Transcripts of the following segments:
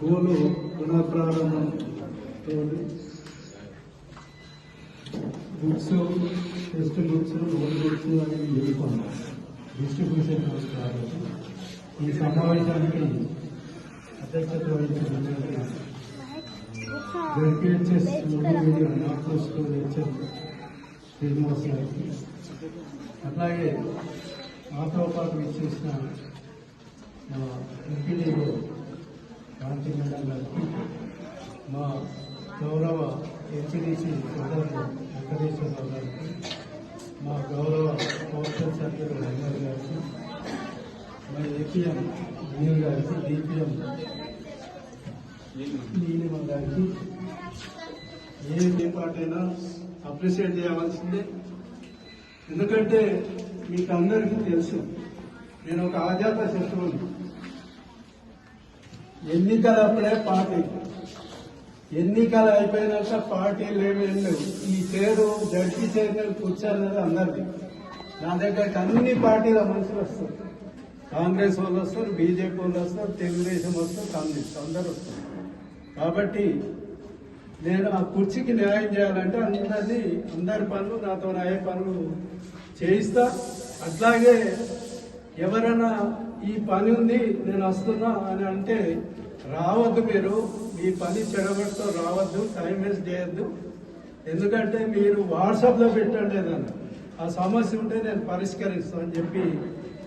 School పునఃప్రారంభం. Books test books note books అనేది జరుగుతున్నాయి distribution కాబట్టి ఈ సమావేశానికి అధ్యక్షత వహించిన ZPHS north school HM Srinivas గారికి అట్లాగే మాతో పాటు ఇచ్చేసిన మా ఎంపీడీలో కాంతి మేడం గారికి మా గౌరవ హెచ్డిసి సోదరులు వెంకటేశ్వరరావు గారికి మా గౌరవ కౌన్సిల్ సభ్యులు రంగారు గారికి మా ఏపీఎం నీల్ గారికి డిపిఎం నీలిమ గారికి ఏ డిపార్టైనా అప్రిషియేట్ చేయవలసిందే. ఎందుకంటే మీకు అందరికీ తెలుసు నేను ఒక ఆజాత శత్రువుని ఎన్నికలప్పుడే పార్టీ. ఎన్నికలు అయిపోయినాక పార్టీ ఏమీ లేవు ఈ పేరు జడ్జి చైర్మన్ కూర్చోన్నది అందరిది. నా దగ్గరకి అన్ని పార్టీల మనుషులు వస్తారు. కాంగ్రెస్ వాళ్ళు వస్తారు బీజేపీ వాళ్ళు వస్తారు తెలుగుదేశం వస్తారు కమ్యూనిస్ట్ అందరూ వస్తారు. కాబట్టి నేను ఆ కుర్చీకి న్యాయం చేయాలంటే అందరినీ అందరి పనులు నాతో అయ్యే పనులు చేయిస్తా. అట్లాగే ఎవరైనా ఈ పని ఉంది నేను వస్తున్నా అని అంటే రావద్దు మీరు మీ పని చెడగొడుతూ రావద్దు టైం వేస్ట్ చేయొద్దు. ఎందుకంటే మీరు వాట్సాప్లో పెట్టండి నన్ను. ఆ సమస్య ఉంటే నేను పరిష్కరిస్తాను అని చెప్పి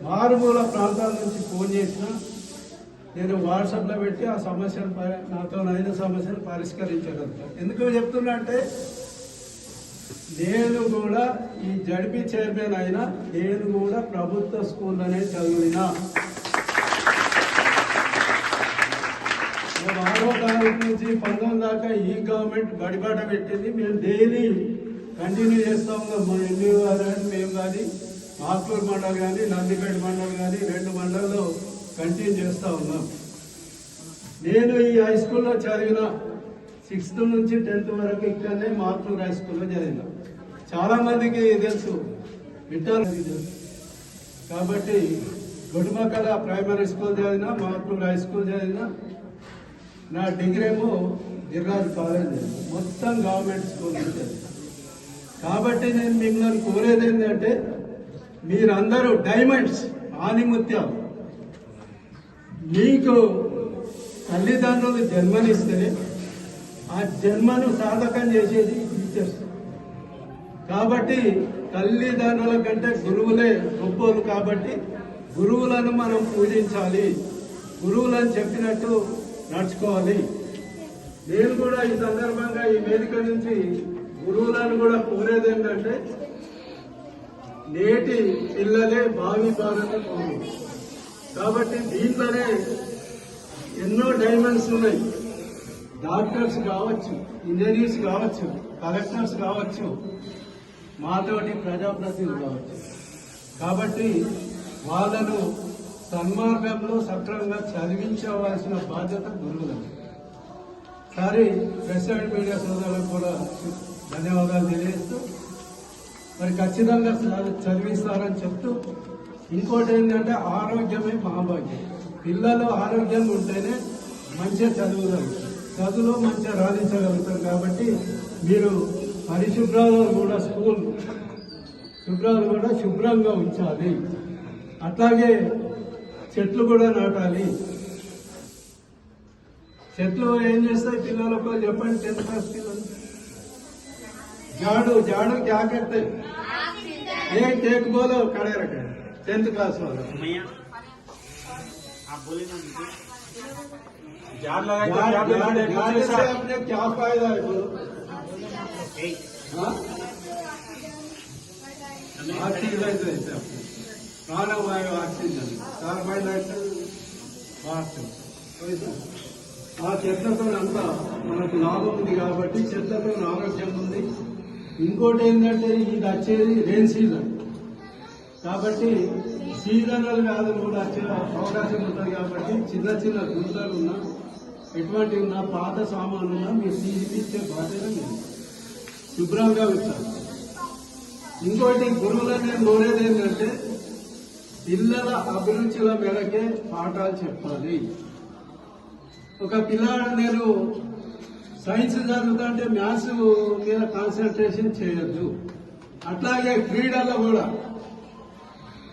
మారుమూల ప్రాంతాల నుంచి ఫోన్ చేసిన. నేను వాట్సాప్లో పెట్టి ఆ సమస్యను నాతో అయిన సమస్యను పరిష్కరించగలుగుతాను ఎందుకు చెప్తున్నా అంటే నేను కూడా ఈ జడ్పీ చైర్మన్ అయినా నేను కూడా ప్రభుత్వ స్కూల్లోనే చదివినా. మేము ఆరో తారీఖు నుంచి పంతొమ్మిది దాకా ఈ గవర్నమెంట్ బడిబాట పెట్టింది మేము డైలీ కంటిన్యూ చేస్తా మా ఎన్డీ కానీ మేము కానీ మార్పూర్ మండల్ కానీ నందిపేట మండల్ కానీ రెండు మండల్లో కంటిన్యూ చేస్తా ఉన్నాం నేను ఈ హై స్కూల్లో చదివిన సిక్స్త్ నుంచి టెన్త్ వరకు ఇక్కడనే మార్పూర్ హై స్కూల్లో చదివిన చాలా మందికి తెలుసు విట్టాలి తెలుసు కాబట్టి గుడుమకల ప్రైమరీ స్కూల్ చదివిన మార్పూర్ హై స్కూల్ చదివిన నా డిగ్రీ ఏమో గిరిరాజు కాలేజ్. మొత్తం గవర్నమెంట్ స్కూల్ నుంచి కాబట్టి నేను మిమ్మల్ని కోరేది ఏంటంటే మీరందరూ డైమండ్స్ ఆనిముత్యాలు మీకు తల్లిదండ్రులు జన్మనిస్తే ఆ జన్మను సాధకం చేసేది టీచర్స్ కాబట్టి తల్లిదండ్రుల కంటే గురువులే గొప్పలు కాబట్టి గురువులను మనం పూజించాలి. గురువులను చెప్పినట్టు నడుచుకోవాలి నేను కూడా ఈ సందర్భంగా ఈ వేదిక నుంచి గురువులను కూడా కోరేది ఏంటంటే నేటి పిల్లలే భావి భారత పౌరులు కాబట్టి దీంట్లోనే ఎన్నో డైమండ్స్ ఉన్నాయి. డాక్టర్స్ కావచ్చు ఇంజనీర్స్ కావచ్చు కలెక్టర్స్ కావచ్చు మాతోటి ప్రజాప్రతినిధులు కావచ్చు. కాబట్టి వాళ్ళను సన్మార్గంలో సక్రమంగా చదివించవలసిన బాధ్యత గురువులది సరే ప్రెస్ అండ్ మీడియా సోదరులకు కూడా ధన్యవాదాలు తెలియజేస్తూ మరి ఖచ్చితంగా చదివిస్తారని చెప్తూ ఇంకోటి ఏంటంటే ఆరోగ్యమే మహాభాగ్యం. పిల్లలు ఆరోగ్యం ఉంటేనే మంచిగా చదువుగలుగుతారు చదువులో మంచిగా రాణించగలుగుతారు కాబట్టి మీరు పరిశుభ్రాలు కూడా స్కూల్ శుభ్రాలు కూడా శుభ్రంగా ఉంచాలి. అట్లాగే చెట్లు కూడా నాటాలి చెట్లు ఏం చేస్తాయి పిల్లలకు చెప్పండి టెన్త్ క్లాస్ పిల్లలు झाड़ू झाड़ू क्या करते एक टेक बोलो खड़े रखे टेंथ क्लास वाला मैया आप बोले ना मुझे झाड़ लगाए तो झाड़- क्या झाड़- बेनिफिट है झाड़ मुझे से साहब? अपने क्या फायदा है बोलो ए, हाँ? ఆక్సిజన్ అయితే అయితే ప్రాణవాయు ఆక్సిజన్ కార్బన్ డైఆక్సైడ్ వాటర్ ఆ చెట్లతో అంతా మనకు లాభం ఉంది కాబట్టి చెట్లతో ఆరోగ్యం ఉంది. ఇంకోటి ఏంటంటే ఇది వచ్చేది రెయిన్ సీజన్ కాబట్టి సీజనల్ వ్యాధులు కూడా వచ్చే అవకాశం ఉంటుంది కాబట్టి చిన్న చిన్న గుంతలు ఉన్నా ఎటువంటి ఉన్నా పాత సామాన్లు ఉన్నా మీరు తీసిచ్చే బాధ్యత మీరు శుభ్రంగా ఇస్తారు ఇంకోటి గురువులనే నేను కోరేది ఏంటంటే పిల్లల అభిరుచుల మేరకే పాఠాలు చెప్పాలి. ఒక పిల్లాడు నేను సైన్స్ చదువుతుంటే మ్యాథ్స్ మీద కాన్సన్ట్రేషన్ చేయొద్దు. అట్లాగే క్రీడల్లో కూడా.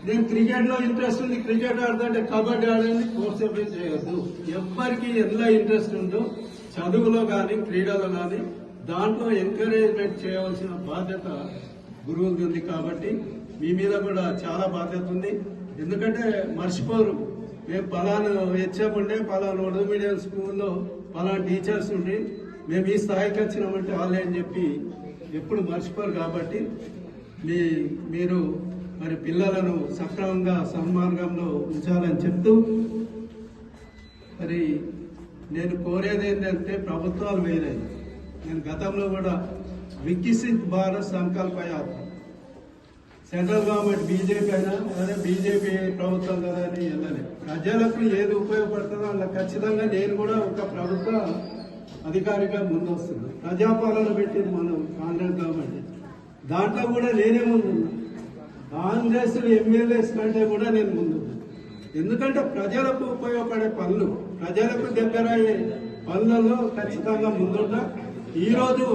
నేను క్రికెట్లో ఇంట్రెస్ట్ ఉంది క్రికెట్ ఆడుతుంటే కబడ్డీ ఆడని ఫోర్సబుల్ చేయొద్దు. ఎవ్వరికి ఎంత ఇంట్రెస్ట్ ఉందో చదువులో కానీ క్రీడలో కానీ దాంట్లో ఎంకరేజ్మెంట్ చేయవలసిన బాధ్యత గురువులది ఉంది కాబట్టి మీ మీద కూడా చాలా బాధ్యత ఉంది. ఎందుకంటే మర్చిపోరు. మేము పలానా హెచ్ఎం ఉండే పలానా మీడియం స్కూల్లో పలానా టీచర్స్ ఉండి మేము ఈ స్థాయికి వచ్చినామంటే వాళ్ళే అని చెప్పి ఎప్పుడు మర్చిపోరు కాబట్టి మీ మీరు మరి పిల్లలను సక్రమంగా సన్మార్గంలో ఉంచాలని చెప్తూ మరి నేను కోరేది ఏంటంటే ప్రభుత్వాలు వేరే. నేను గతంలో కూడా Viksit Bharat Sankalpa Yatra central government BJP అయినా అదే బీజేపీ ప్రభుత్వం కదా అని వెళ్ళాలి ప్రజలకు ఏది ఉపయోగపడుతుందో అలా ఖచ్చితంగా నేను కూడా ఒక ప్రభుత్వ అధికారిగా ముందొస్తున్నా. ప్రజాపాలన పెట్టింది మనం కాంగ్రెస్ గవర్నమెంట్. దాంట్లో కూడా నేనే ముందున్నా. కాంగ్రెస్ ఎమ్మెల్యేస్ కంటే కూడా నేను ముందు ఎందుకంటే ప్రజలకు ఉపయోగపడే పనులు ప్రజలకు దగ్గర అయ్యే పనులలో ఖచ్చితంగా ముందున్నా. ఈరోజు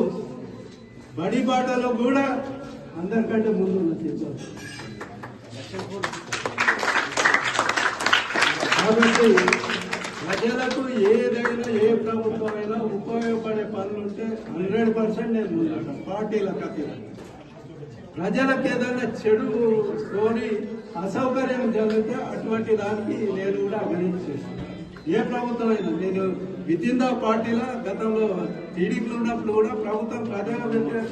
బడి బాటలో కూడా అందరికంటే ముందు ఉన్న చెప్పారు కాబట్టి ప్రజలకు ఏదైనా ఏ ప్రభుత్వం అయినా ఉపయోగపడే పనులు ఉంటే హండ్రెడ్ పర్సెంట్ నేను ముందు పార్టీలకు అతీతంగా ప్రజలకు ఏదైనా చెడు కోరి అసౌకర్యం జరిగితే అటువంటి దానికి నేను కూడా అగ్రహించేస్తాను ఏ ప్రభుత్వం అయినా నేను విత్ ఇన్ ద పార్టీలో గతంలో టీడీపీలో ఉన్నప్పుడు కూడా ప్రభుత్వం ప్రజల వ్యతిరేక